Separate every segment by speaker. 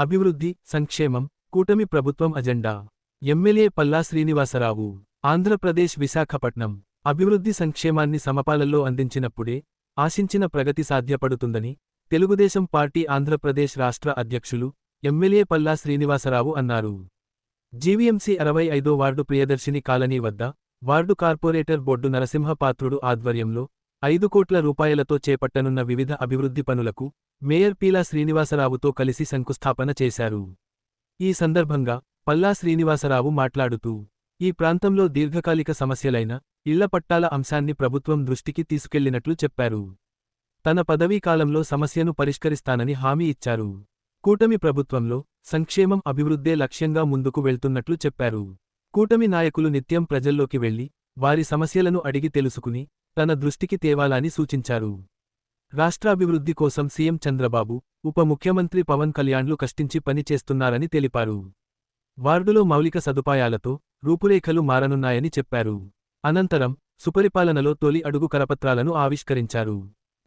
Speaker 1: అభివృద్ధి సంక్షేమం కూటమి ప్రభుత్వం అజెండా. ఎమ్మెల్యే పల్లా శ్రీనివాసరావు. ఆంధ్రప్రదేశ్ విశాఖపట్నం. అభివృద్ధి సంక్షేమాన్ని సమపాలల్లో అందించినప్పుడే ఆశించిన ప్రగతి సాధ్యపడుతుందని తెలుగుదేశం పార్టీ ఆంధ్రప్రదేశ్ రాష్ట్ర అధ్యక్షులు ఎమ్మెల్యే పల్లా శ్రీనివాసరావు అన్నారు. జీవీఎంసీ అరవై ఐదో వార్డు ప్రియదర్శిని కాలనీ వద్ద వార్డు కార్పొరేటర్ బొడ్డు నరసింహపాత్రుడు ఆధ్వర్యంలో ఐదు కోట్ల రూపాయలతో చేపట్టనున్న వివిధ అభివృద్ధి పనులకు మేయర్ పీలా శ్రీనివాసరావుతో కలిసి శంకుస్థాపన చేశారు. ఈ సందర్భంగా పల్లా శ్రీనివాసరావు మాట్లాడుతూ ఈ ప్రాంతంలో దీర్ఘకాలిక సమస్యలైన ఇళ్ళ పట్టాల అంశాన్ని ప్రభుత్వం దృష్టికి తీసుకెళ్ళినట్లు చెప్పారు. తన పదవీ కాలంలో సమస్యను పరిష్కరిస్తానని హామీ ఇచ్చారు. కూటమి ప్రభుత్వంలో సంక్షేమం అభివృద్ధే లక్ష్యంగా ముందుకు వెళ్తున్నట్లు చెప్పారు. కూటమి నాయకులు నిత్యం ప్రజల్లోకి వెళ్ళి వారి సమస్యలను అడిగి తెలుసుకుని తన దృష్టికి తేవాలని సూచించారు. రాష్ట్రాభివృద్ధి కోసం సీఎం చంద్రబాబు ఉప ముఖ్యమంత్రి పవన్ కళ్యాణ్లు కష్టించి పనిచేస్తున్నారని తెలిపారు. వార్డులో మౌలిక సదుపాయాలతో రూపురేఖలు మారనున్నాయని చెప్పారు. అనంతరం సుపరిపాలనలో తొలి అడుగు కరపత్రాలను ఆవిష్కరించారు.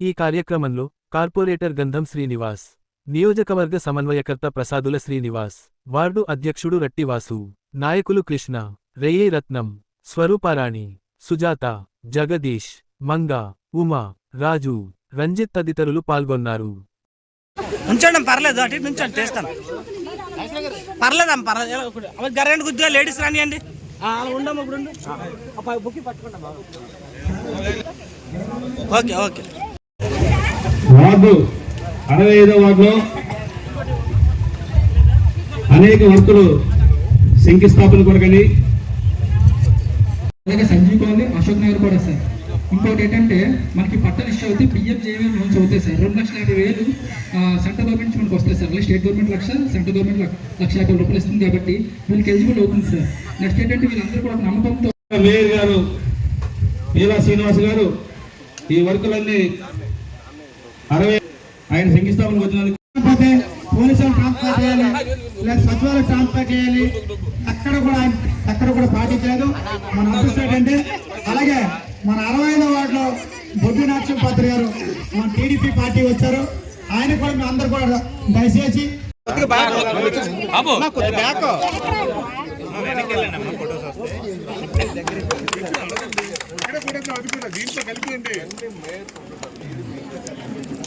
Speaker 1: ఈ కార్యక్రమంలో కార్పొరేటర్ గంధం శ్రీనివాస్ నియోజకవర్గ సమన్వయకర్త ప్రసాదుల శ్రీనివాస్ వార్డు అధ్యక్షుడు రట్టివాసు నాయకులు కృష్ణ రేయే రత్నం స్వరూపారాణి సుజాత జగదీష్ మంగా ఉమా రాజు రంజిత్ తదితరులు పాల్గొన్నారు.
Speaker 2: ఉంచండి పర్లేదు అటు నుంచండి చేస్తాను. లేడీస్ రానియండి? ఆ, అలా ఉండమ్మా ఇప్పుడు ఉండు. ఆ, పై బుక్కి పట్టుకోండి ఓకే ఓకే.
Speaker 3: వార్డు అరవై ఐదో వార్డులో అనేక వర్కులు శంకుస్థాపన కొరకని
Speaker 4: అలాగే సంజీవ్ కాలనీ అశోక్ నగర్ కూడా సార్. ఇంకోటి ఏంటంటే మనకి పట్టణ ఇష్యూ అయితే పిఎం జేవీ లోన్స్ అవుతాయి సార్. రెండు లక్షల యాభై వేలు ఆ, సెంట్రల్ గవర్నమెంట్ నుంచి మనకు వస్తాయి సార్. అలాగే state government lakh central government lakh- యాభై రూపాయలు ఇస్తుంది కాబట్టి వీళ్ళకి ఎలిజిబుల్ అవుతుంది సార్. నెక్స్ట్ ఏంటంటే వీళ్ళందరూ కూడా ఒక నమ్మకంతో
Speaker 3: మేయర్ గారు పీలా శ్రీనివాస్ గారు ఈ వర్కులన్నీ అరవై ఆయన శంకుస్థాపన వచ్చినందుకు
Speaker 5: పోలీసులు ట్రాన్స్ఫర్ చేయాలి లేదా సచివాలయం ట్రాన్స్ఫర్ చేయాలి అక్కడ కూడా ఎక్కడ కూడా పాటించలేదు మన అదృష్టం ఏంటంటే అలాగే మన అరవై ఐదో వార్డులో బొడ్డు నరసింహపాత్రి గారు మన టీడీపీ పార్టీ వచ్చారు. ఆయన కూడా మీ అందరు కూడా దయచేసి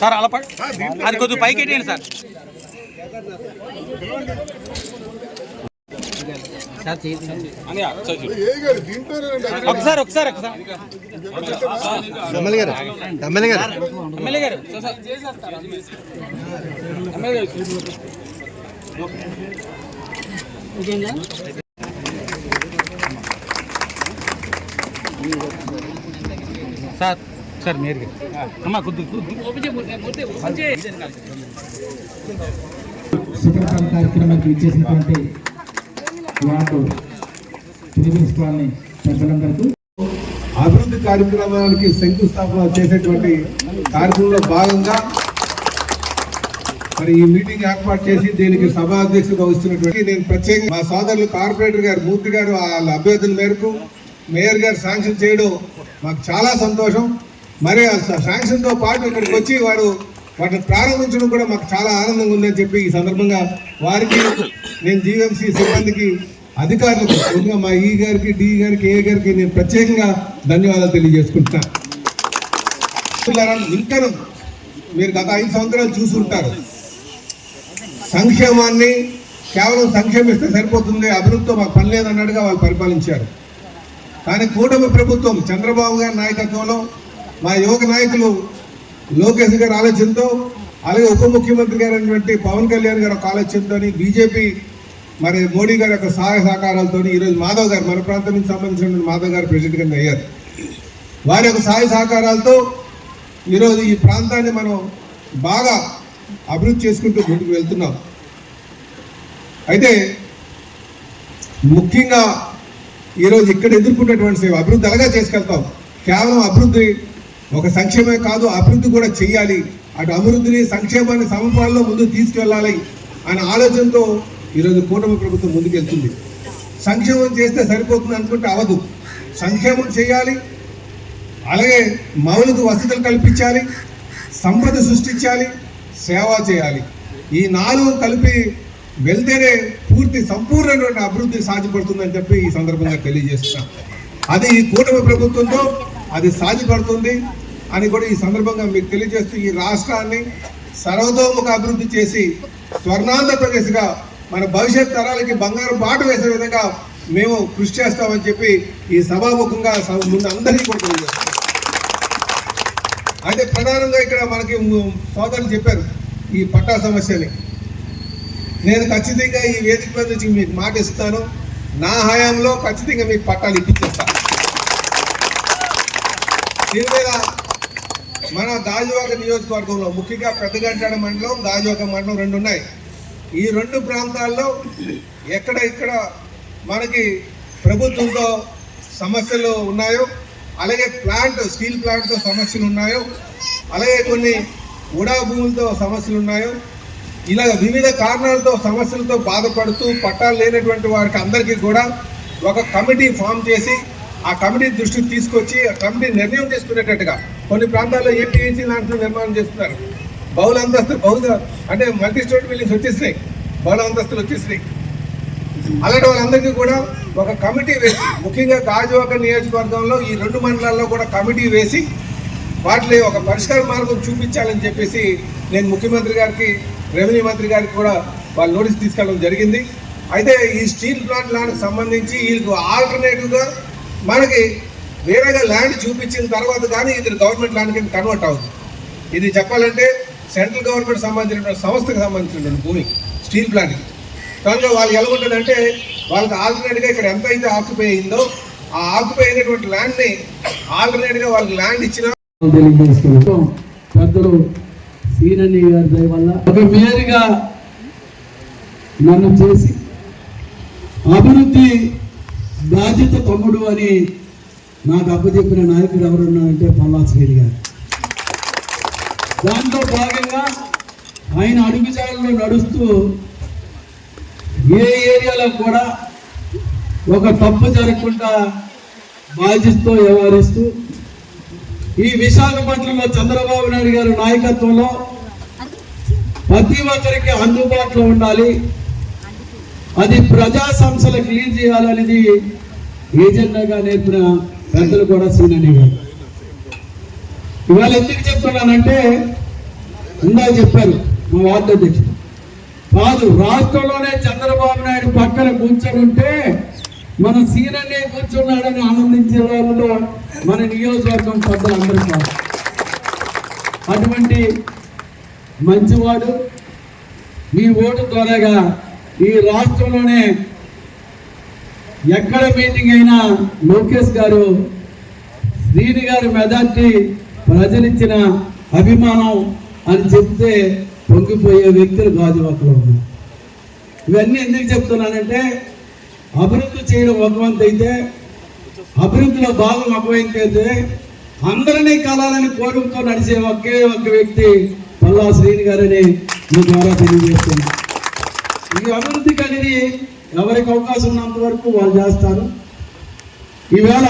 Speaker 2: సార్ అలా అది కొద్దిగా పైకి ఎట్టండి సార్. ఒకసారి ఒకసారి ఒకసారి. ఎమ్మెల్యే గారు ఎమ్మెల్యే గారు. ఎమ్మెల్యే గారు సార్ సార్. మీరు అమ్మా కొద్ది
Speaker 4: కార్యక్రమానికి ఇచ్చేసినటువంటి వార్డు ప్రివిన్స్ కాలనీ పెద్దలందరికీ
Speaker 6: అభివృద్ధి కార్యక్రమానికి శంకుస్థాపన చేసేటువంటి కార్యక్రమంలో భాగంగా మరి ఈ మీటింగ్ ఏర్పాటు చేసి దీనికి సభా అధ్యక్షుడు వస్తున్నటువంటి నేను ప్రత్యేకంగా మా సోదరులు కార్పొరేటర్ గారు మూర్తి గారు వాళ్ళ అభ్యర్థుల మేరకు మేయర్ గారు శాంక్షన్ చేయడం మాకు చాలా సంతోషం. మరి ఆ పాటు ఇక్కడికి వచ్చి వాడు వాటిని ప్రారంభించడం కూడా మాకు చాలా ఆనందంగా ఉందని చెప్పి ఈ సందర్భంగా వారికి నేను జీవీఎంసీ సిబ్బందికి అధికారులకు ముందుగా మా ఈ గారికి డి గారికి ఏ గారికి నేను ప్రత్యేకంగా ధన్యవాదాలు తెలియజేసుకుంటున్నాను ఇంకా మీరు గత ఐదు సంవత్సరాలు చూసుంటారు. సంక్షేమాన్ని కేవలం సంక్షేమిస్తే సరిపోతుంది అభివృద్ధితో మాకు పని లేదన్నట్టుగా వాళ్ళు పరిపాలించారు. కానీ కూటమి ప్రభుత్వం చంద్రబాబు గారి నాయకత్వంలో మా యువక నాయకులు లోకేష్ గారి ఆలోచనతో అలాగే ఉప ముఖ్యమంత్రి గారు అయినటువంటి పవన్ కళ్యాణ్ గారి ఒక ఆలోచనతో బీజేపీ మరి మోడీ గారి యొక్క సహాయ సహకారాలతో ఈరోజు మాధవ్ గారు మన ప్రాంతం నుంచి సంబంధించిన మాధవ్ గారు ప్రెసిడెంట్ కింద అయ్యారు. వారి యొక్క సహాయ సహకారాలతో ఈరోజు ఈ ప్రాంతాన్ని మనం బాగా అభివృద్ధి చేసుకుంటూ ముందుకు వెళ్తున్నాం. అయితే ముఖ్యంగా ఈరోజు ఇక్కడ ఎదుర్కొన్నటువంటి సేవ అభివృద్ధి అలాగే చేసుకెళ్తాం. కేవలం అభివృద్ధి ఒక సంక్షేమమే కాదు అభివృద్ధి కూడా చేయాలి అటు అభివృద్ధిని సంక్షేమాన్ని సమపాలలో ముందు తీసుకెళ్ళాలి అనే ఆలోచనతో ఈరోజు కూటమి ప్రభుత్వం ముందుకెళ్తుంది. సంక్షేమం చేస్తే సరిపోతుంది అనుకుంటే అవదు. సంక్షేమం చేయాలి. అలాగే మౌలిక వసతులు కల్పించాలి. సంపద సృష్టించాలి. సేవ చేయాలి. ఈ నాలుగు కలిపి వెళ్తేనే పూర్తి సంపూర్ణమైన అభివృద్ధి సాధ్యపడుతుందని చెప్పి ఈ సందర్భంగా తెలియజేస్తున్నాం. అది ఈ కూటమి ప్రభుత్వంతో అది సాధ్యపడుతుంది అని కూడా ఈ సందర్భంగా మీకు తెలియజేస్తూ ఈ రాష్ట్రాన్ని సర్వతోముఖ అభివృద్ధి చేసి స్వర్ణాంధ్రప్రదేశ్గా మన భవిష్యత్ తరాలకి బంగారు బాట వేసే విధంగా మేము కృషి చేస్తామని చెప్పి ఈ సభాముఖంగా సభ- ముందు అందరికీ కూడా అయితే ప్రధానంగా ఇక్కడ మనకి సోదరులు చెప్పారు ఈ పట్టా సమస్యని. నేను ఖచ్చితంగా ఈ వేదిక మీద నుంచి మీకు మాట ఇస్తాను. నా హయాంలో ఖచ్చితంగా మీకు పట్టాలు ఇప్పించేస్తాను దీని మీద మన గాజువాక నియోజకవర్గంలో ముఖ్యంగా పెద్దగంటాడ మండలం గాజువాక మండలం రెండు ఉన్నాయి. ఈ రెండు ప్రాంతాల్లో ఎక్కడ ఇక్కడ మనకి ప్రభుత్వంతో సమస్యలు ఉన్నాయో అలాగే ప్లాంట్ స్టీల్ ప్లాంట్తో సమస్యలు ఉన్నాయో అలాగే కొన్ని ఉడా భూములతో సమస్యలు ఉన్నాయో ఇలా వివిధ కారణాలతో సమస్యలతో బాధపడుతూ పట్టాలు లేనటువంటి వారికి అందరికీ కూడా ఒక కమిటీ ఫామ్ చేసి ఆ కమిటీ దృష్టికి తీసుకొచ్చి ఆ కమిటీ నిర్ణయం తీసుకునేటట్టుగా కొన్ని ప్రాంతాల్లో ఏపీఎన్సీ లాంటి నిర్మాణం చేస్తున్నారు. బహుళ అంతస్తు బహుళ అంటే మల్టీ స్టోరీ బిల్డింగ్స్ వచ్చేసినాయి. బహుళ అంతస్తులు వచ్చేసినాయి. అలాంటి వాళ్ళందరికీ కూడా ఒక కమిటీ వేసి ముఖ్యంగా గాజువాక నియోజకవర్గంలో ఈ రెండు మండలాల్లో కూడా కమిటీ వేసి వాటిని ఒక పరిష్కార మార్గం చూపించాలని చెప్పేసి నేను ముఖ్యమంత్రి గారికి రెవెన్యూ మంత్రి గారికి కూడా వాళ్ళు నోటీస్ తీసుకెళ్ళడం జరిగింది. అయితే ఈ స్టీల్ ప్లాంట్ ల్యాండ్కి సంబంధించి వీళ్ళకు ఆల్టర్నేటివ్గా మనకి వేరేగా ల్యాండ్ చూపించిన తర్వాత కానీ ఇది గవర్నమెంట్ ల్యాండ్ కింద కన్వర్ట్ అవుతుంది. ఇది చెప్పాలంటే సెంట్రల్ గవర్నమెంట్ సంబంధించినటువంటి సంస్థకు సంబంధించిన భూమి స్టీల్ ప్లాంట్కి కనుక వాళ్ళు ఎలాగుంటుందంటే వాళ్ళకి ఆల్టర్నేట్గా ఇక్కడ ఎంత అయితే ఆక్యుపై అయిందో ఆ ఆక్యుపై అయినటువంటి ల్యాండ్ని ఆల్టర్నేట్గా వాళ్ళకి ల్యాండ్ ఇచ్చిన
Speaker 7: పెద్దలు సీనని గారి దయ వల్ల ఒక మేయర్గా నన్ను చేసి అభివృద్ధి బాధ్యత తమ్ముడు అని నాకు అప్పచెప్పిన నాయకుడు ఎవరున్నారంటే పల్లా శ్రీని గారు. దాంట్లో భాగంగా ఆయన అడుగుజాడలో నడుస్తూ ఏ ఏరియాలో కూడా ఒక తప్పు జరగకుండా బాధిస్తూ వ్యవహరిస్తూ ఈ విశాఖపట్నంలో చంద్రబాబు నాయుడు గారి నాయకత్వంలో ప్రతి ఒక్కరికి అందుబాటులో ఉండాలి. అది ప్రజా సంస్థలు క్లీన్ చేయాలనేది ఏజెండాగా నేర్పిన పెద్దలు కూడా సీనని గారు ఇవాళ ఎందుకు చెప్తున్నానంటే ఇందా చెప్పారు మా వార్డు అధ్యక్షుడు. కాదు రాష్ట్రంలోనే చంద్రబాబు నాయుడు పక్కన కూర్చొని ఉంటే మన సీనన్నే కూర్చున్నాడని ఆనందించే వాళ్ళు మన నియోజకవర్గం పెద్దలు అందరూ కాదు. అటువంటి మంచివాడు మీ ఓటు ద్వారాగా ఈ రాష్ట్రంలోనే ఎక్కడ మీటింగ్ అయినా లోకేష్ గారు శ్రీని గారు మెజార్టీ ప్రజలిచ్చిన అభిమానం అని చెప్తే పొంగిపోయే వ్యక్తులు గాజువాకలో ఉన్నారు. ఇవన్నీ ఎందుకు చెప్తున్నానంటే అభివృద్ధి చేయడం ఒక అయితే అభివృద్ధిలో భాగం ఒక అయితే అందరినీ కలాలని కోరికతో నడిచే ఒకే ఒక వ్యక్తి పల్లా శ్రీని గారని మీ ద్వారా తెలియజేస్తుంది ఈ అభివృద్ధికి అనేది ఎవరికి అవకాశం ఉన్నంత వరకు వాళ్ళు చేస్తారు. ఈవేళ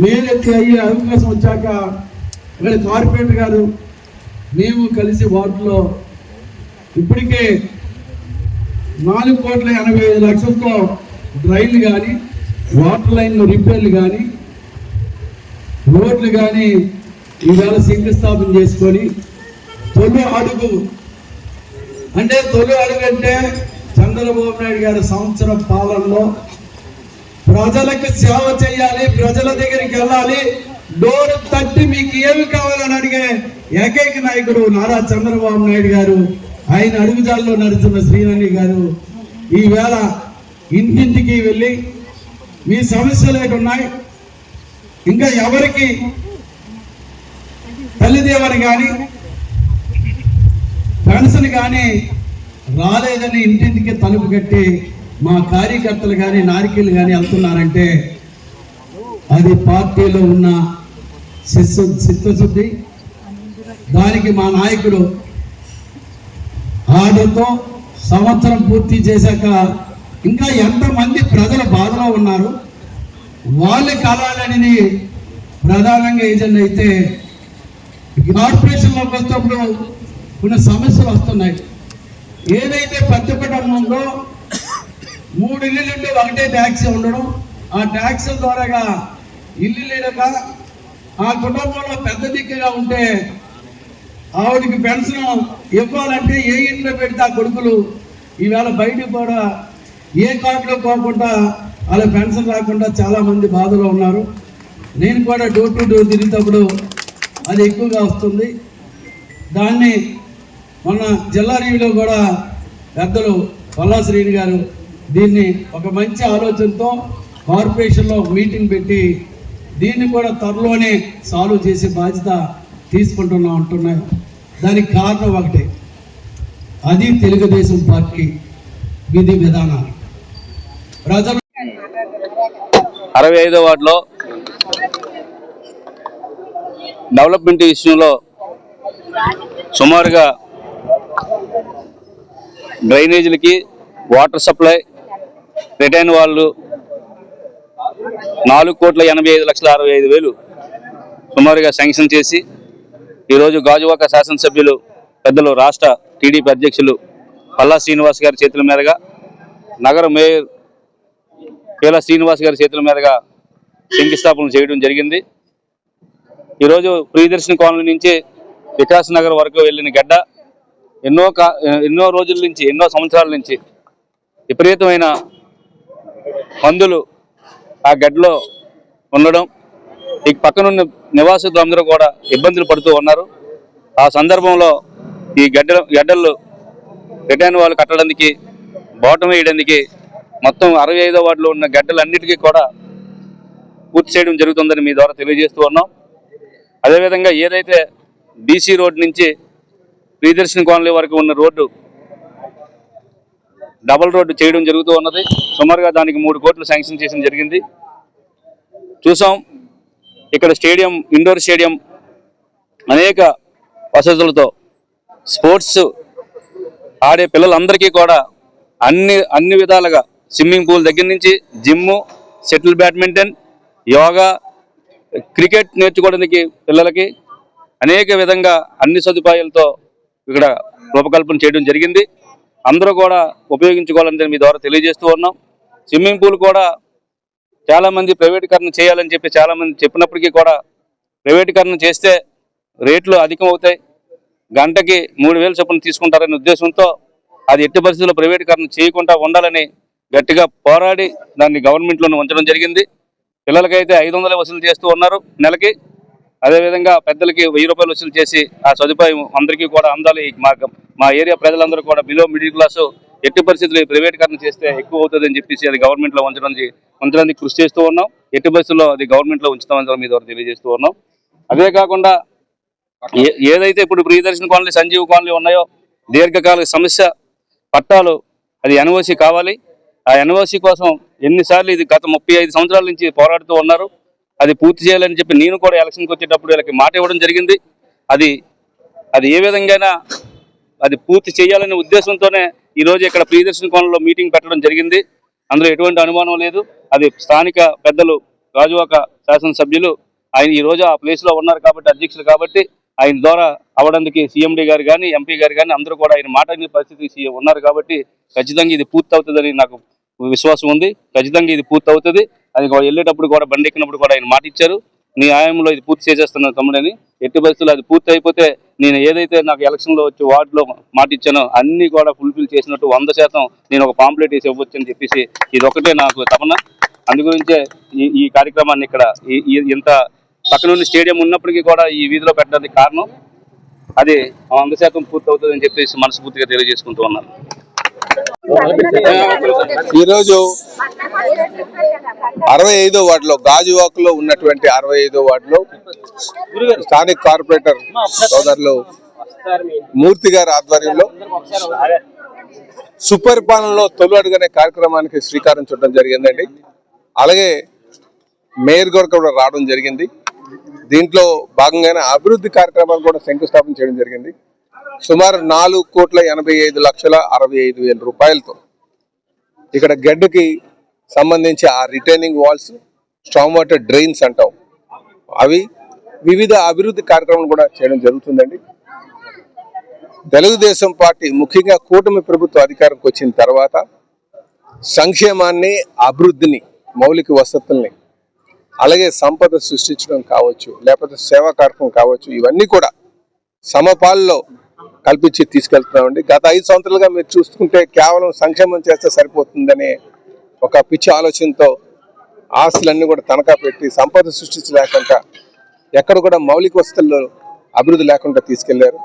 Speaker 7: మేలెత్తి అయ్యే అవకాశం వచ్చాక ఇక్కడ కార్పొరేటర్ గారు మేము కలిసి వార్డులో ఇప్పటికే నాలుగు కోట్ల ఎనభై ఐదు లక్షలతో డ్రైన్లు కానీ వాటర్ లైన్లు రిపేర్లు కానీ రోడ్లు కానీ ఈవేళ శంకుస్థాపన చేసుకొని తొలి అడుగు. అంటే తొలి అడుగు అంటే చంద్రబాబు నాయుడు గారి సంవత్సరం పాలనలో ప్రజలకు సేవ చేయాలి ప్రజల దగ్గరికి వెళ్ళాలి డోర్ తట్టి మీకు ఏమి కావాలని అడిగే ఏకైక నాయకుడు నారా చంద్రబాబు నాయుడు గారు ఆయన అడుగుజాల్లో నడుస్తున్న శ్రీనని గారు ఈవేళ ఇంటింటికి వెళ్ళి మీ సమస్యలు ఏంటి ఉన్నాయి? ఇంకా ఎవరికి? తల్లిదేవని కానీ పెన్షన్ కానీ రాలేదని ఇంటింటికి తలుపు కట్టి మా కార్యకర్తలు కానీ నాయకులు కానీ వెళ్తున్నారంటే అది పార్టీలో ఉన్న శిస్సు చిత్తశుద్ధి దానికి మా నాయకుడు ఆర్డర్తో సంవత్సరం పూర్తి చేశాక ఇంకా ఎంతమంది ప్రజల బాధలో ఉన్నారు. వాళ్ళ కలాలనేది ప్రధానంగా ఏజెంట్ అయితే కార్పొరేషన్లోకి వచ్చినప్పుడు కొన్ని సమస్యలు వస్తున్నాయి. ఏదైతే పెద్ద ఉందో మూడు ఇల్లులు ఉంటే ఒకటే ట్యాక్సీ ఉండడం ఆ ట్యాక్సీల ద్వారాగా ఇల్లు లేడక ఆ కుటుంబంలో పెద్ద దిక్కుగా ఉంటే ఆవిడకి పెన్షన్ ఇవ్వాలంటే ఏ ఇంట్లో పెడితే ఆ కొడుకులు? ఈవేళ బయటకు కూడా ఏ కార్డులో పోకుండా అలా పెన్షన్ రాకుండా చాలామంది బాధలో ఉన్నారు. నేను కూడా డోర్ టు డోర్ తిరిగేటప్పుడు అది ఎక్కువగా వస్తుంది. దాన్ని మొన్న జిల్లా రీవిలో కూడా పెద్దలు పల్లా శ్రీని గారు దీన్ని ఒక మంచి ఆలోచనతో కార్పొరేషన్లో మీటింగ్ పెట్టి దీన్ని కూడా త్వరలోనే సాల్వ్ చేసే బాధ్యత తీసుకుంటున్నా అంటున్నాను దానికి కారణం ఒకటే. అది తెలుగుదేశం పార్టీ విధి విధానాలు. ప్రజలు
Speaker 8: అరవై ఐదో వార్డులో డెవలప్మెంట్ విషయంలో సుమారుగా డ్రైనేజీలకి వాటర్ సప్లై రిటైన్ వాళ్ళు నాలుగు కోట్ల ఎనభై ఐదు లక్షల అరవై ఐదు వేలు సుమారుగా శాంక్షన్ చేసి ఈరోజు గాజువాక శాసనసభ్యులు పెద్దలు రాష్ట్ర టీడీపీ అధ్యక్షులు పల్లా శ్రీనివాస్ గారి చేతుల మీదుగా నగర మేయర్ పేల శ్రీనివాస్ గారి చేతుల మీదుగా శంకుస్థాపన చేయడం జరిగింది. ఈరోజు ప్రియదర్శిని కాలనీ నుంచి వికాస్ నగర్ వరకు వెళ్ళిన గడ్డ ఎన్నో ఎన్నో రోజుల నుంచి ఎన్నో సంవత్సరాల నుంచి విపరీతమైన మందులు ఆ గడ్డలో ఉండడం ఈ పక్కనున్న నివాసితులు అందరూ కూడా ఇబ్బందులు పడుతూ ఉన్నారు. ఆ సందర్భంలో ఈ గడ్డ గడ్డలు రిటైన్ వాళ్ళు కట్టడానికి బాటం వేయడానికి మొత్తం అరవై ఐదో వార్డులో ఉన్న గడ్డలన్నిటికీ కూడా పూర్తి చేయడం జరుగుతుందని మీ ద్వారా తెలియజేస్తూ ఉన్నాం. అదేవిధంగా ఏదైతే బీసీ రోడ్ నుంచి ప్రియదర్శిని కాలనీ వరకు ఉన్న రోడ్డు డబల్ రోడ్డు చేయడం జరుగుతూ ఉన్నది. సుమారుగా దానికి మూడు కోట్లు శాంక్షన్ చేయడం జరిగింది. చూసాం ఇక్కడ స్టేడియం ఇండోర్ స్టేడియం అనేక వసతులతో స్పోర్ట్స్ ఆడే పిల్లలందరికీ కూడా అన్ని అన్ని విధాలుగా స్విమ్మింగ్ పూల్ దగ్గర నుంచి gym shuttle badminton yoga cricket నేర్చుకోవడానికి పిల్లలకి అనేక విధంగా అన్ని సదుపాయాలతో ఇక్కడ రూపకల్పన చేయడం జరిగింది. అందరూ కూడా ఉపయోగించుకోవాలని మీ ద్వారా తెలియజేస్తూ ఉన్నాం. స్విమ్మింగ్ పూల్ కూడా చాలా మంది ప్రైవేటీకరణ చేయాలని చెప్పి చాలా మంది చెప్పినప్పటికీ కూడా ప్రైవేటీకరణ చేస్తే రేట్లు అధికం అవుతాయి గంటకి మూడు వేలు చొప్పున తీసుకుంటారనే ఉద్దేశంతో అది ఎట్టి పరిస్థితుల్లో ప్రైవేటీకరణ చేయకుండా ఉండాలని గట్టిగా పోరాడి దాన్ని గవర్నమెంట్లోనే ఉంచడం జరిగింది. పిల్లలకైతే ఐదు వందలే వసూలు చేస్తూ ఉన్నారు నెలకి. అదేవిధంగా పెద్దలకి వెయ్యి రూపాయలు వసూలు చేసి ఆ సదుపాయం అందరికీ కూడా అందాలి. మా మా ఏరియా ప్రజలందరూ కూడా బిలో మిడిల్ క్లాస్ ఎట్టి పరిస్థితులు ప్రైవేటీకరణ చేస్తే ఎక్కువ అవుతుంది అని చెప్పేసి అది గవర్నమెంట్లో ఉంచడానికి ఉంచడానికి కృషి చేస్తూ ఉన్నాం. ఎట్టి పరిస్థితుల్లో అది గవర్నమెంట్లో ఉంచుతామని మీ ద్వారా తెలియజేస్తూ ఉన్నాం. అదే కాకుండా ఏ- ఏదైతే ఇప్పుడు ప్రియదర్శన కాలనీ సంజీవ్ కాలనీ ఉన్నాయో దీర్ఘకాలిక సమస్య పట్టాలు అది ఎన్ఓసి కావాలి. ఆ ఎన్ఓసి కోసం ఎన్నిసార్లు ఇది గత ముప్పై ఐదు సంవత్సరాల నుంచి పోరాడుతూ ఉన్నారు. అది పూర్తి చేయాలని చెప్పి నేను కూడా ఎలక్షన్కి వచ్చేటప్పుడు వీళ్ళకి మాట ఇవ్వడం జరిగింది. అది అది ఏ విధంగా అది పూర్తి చేయాలనే ఉద్దేశంతోనే ఈ రోజు ఇక్కడ ప్రియదర్శన కోణంలో మీటింగ్ పెట్టడం జరిగింది. అందులో ఎటువంటి అనుమానం లేదు. అది స్థానిక పెద్దలు రాజువాక శాసనసభ్యులు ఆయన ఈ రోజు ఆ ప్లేస్లో ఉన్నారు కాబట్టి అధ్యక్షులు కాబట్టి ఆయన ద్వారా అవడానికి సీఎండీ గారు కానీ ఎంపీ గారు కానీ అందరూ కూడా ఆయన మాట పరిస్థితి ఉన్నారు కాబట్టి ఖచ్చితంగా ఇది పూర్తి అవుతుందని నాకు విశ్వాసం ఉంది. ఖచ్చితంగా ఇది పూర్తి అవుతుంది అది వెళ్ళేటప్పుడు కూడా బండి ఎక్కినప్పుడు కూడా ఆయన మాట ఇచ్చారు. నీ ఆయంలో ఇది పూర్తి చేసేస్తున్నాను తమ్ముడని. ఎట్టి పరిస్థితుల్లో అది పూర్తి అయిపోతే నేను ఏదైతే నాకు ఎలక్షన్లో వచ్చి వార్డులో మాట ఇచ్చానో అన్ని కూడా ఫుల్ఫిల్ చేసినట్టు వంద శాతం నేను ఒక పాంప్లెట్ వేసి ఇవ్వచ్చు అని చెప్పేసి ఇది ఒకటే నాకు తపన. అందుగురించే ఈ ఈ కార్యక్రమాన్ని ఇక్కడ ఈ- ఈ- ఇంత పక్కనున్న స్టేడియం ఉన్నప్పటికీ కూడా ఈ వీధిలో పెట్టడానికి కారణం. అది వంద శాతం పూర్తి అవుతుందని చెప్పేసి మనస్ఫూర్తిగా తెలియజేసుకుంటూ ఉన్నాను.
Speaker 6: ఈరోజు అరవై ఐదో వార్డులో గాజువాకలో ఉన్నటువంటి అరవై ఐదో వార్డులో స్థానిక కార్పొరేటర్ సోదరులు మూర్తి గారి ఆధ్వర్యంలో సుపరిపాలనలో తొలి అడుగనే కార్యక్రమానికి శ్రీకారం చుట్టడం జరిగిందండి. అలాగే మేయర్ గారు కూడా రావడం జరిగింది. దీంట్లో భాగంగానే అభివృద్ధి కార్యక్రమాలు కూడా శంకుస్థాపన చేయడం జరిగింది. సుమారు నాలుగు కోట్ల ఎనభై ఐదు లక్షల అరవై ఐదు వేల రూపాయలతో. ఇక్కడ గడ్డకి సంబంధించి ఆ retaining walls strong water drains అంటాం. అవి వివిధ అభివృద్ధి కార్యక్రమాలు కూడా చేయడం జరుగుతుందండి. తెలుగుదేశం పార్టీ ముఖ్యంగా కూటమి ప్రభుత్వ అధికారంకి వచ్చిన తర్వాత సంక్షేమాన్ని అభివృద్ధిని మౌలిక వసతుల్ని అలాగే సంపద సృష్టించడం కావచ్చు లేకపోతే సేవా కార్యక్రమం కావచ్చు ఇవన్నీ కూడా సమపాల్లో కల్పించి తీసుకెళ్తున్నామండి. గత ఐదు సంవత్సరాలుగా మీరు చూసుకుంటే కేవలం సంక్షేమం చేస్తే సరిపోతుందనే ఒక పిచ్చి ఆలోచనతో ఆస్తులన్నీ కూడా తనఖా పెట్టి సంపద సృష్టించలేకుండా ఎక్కడ కూడా మౌలిక వసతుల్లో అభివృద్ధి లేకుండా తీసుకెళ్ళారు.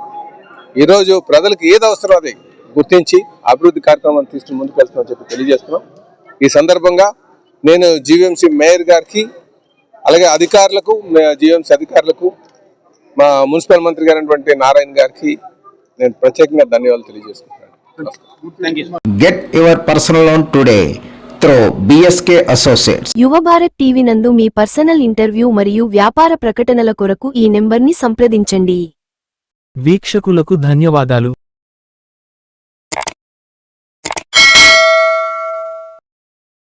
Speaker 6: ఈరోజు ప్రజలకు ఏది అవసరం అది గుర్తించి అభివృద్ధి కార్యక్రమాన్ని తీసుకుని ముందుకు వెళ్తున్నామని చెప్పి తెలియజేస్తున్నాం. ఈ సందర్భంగా నేను జీవీఎంసీ మేయర్ గారికి అలాగే అధికారులకు జీవీఎంసీ అధికారులకు మా మున్సిపల్ మంత్రి గారైనటువంటి నారాయణ గారికి నేను ప్రత్యేకంగా ధన్యవాదాలు తెలియజేసుకుంటున్నాను.
Speaker 9: Get your personal loan today through BSK Associates.
Speaker 10: యువ భారత్ టీవీ నందు మీ పర్సనల్ ఇంటర్వ్యూ మరియు వ్యాపార ప్రకటనల కొరకు ఈ నెంబర్ని సంప్రదించండి.
Speaker 1: వీక్షకులకు ధన్యవాదాలు.